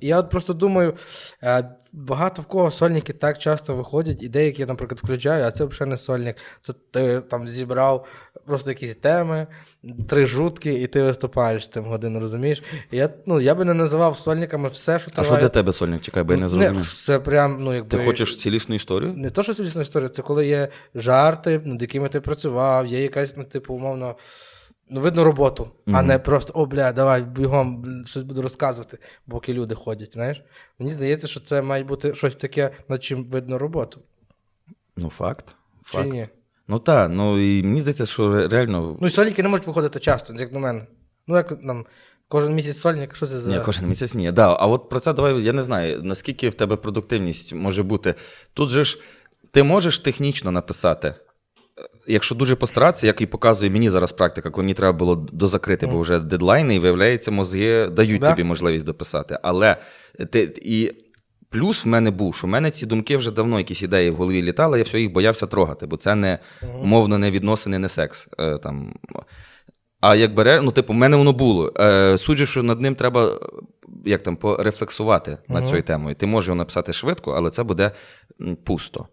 Я от просто думаю, е, багато в кого сольники так часто виходять, і деякі, я, наприклад, включаю, а це взагалі не сольник. Це ти там зібрав просто якісь теми, три жутки, і ти виступаєш з тим годину, розумієш? І я, ну, я би не називав сольниками все, що А що для тебе сольник? Чекай, бо я не зрозумів. Це прям, ну, якби... Ти хочеш цілісну історію? Не то, що звісна історія, це коли є жарти, над якими ти працював, є якась, ну, типу, умовно, ну, видно роботу, а не просто, о, бля, давай бігом щось буду розказувати, поки люди ходять. Знаєш? Мені здається, що це має бути щось таке, над чим видно роботу. Ну, факт. Чи факт. ні? Ну так, ну і мені здається, що реально. Ну і сольники не можуть виходити часто, як на мене. Ну, як нам кожен місяць сольник, що це за. Ні, кожен місяць ні. Да, а от про це давай, я не знаю, наскільки в тебе продуктивність може бути. Тут же ж ти можеш технічно написати. Е, Якщо дуже постаратися, як і показує мені зараз практика, коли мені треба було дозакрити, бо вже дедлайни, і виявляється, мозги дають Да. тобі можливість дописати. Але ти і плюс в мене був, що в мене ці думки вже давно якісь ідеї в голові літали, я все їх боявся трогати, бо це не мовно не відносини, не секс. Е, там. А як бере, ну, типу, в мене воно було. Е, суджу, що над ним треба е, як там, порефлексувати над Мгм. цією темою. Ти можеш його написати швидко, але це буде пусто.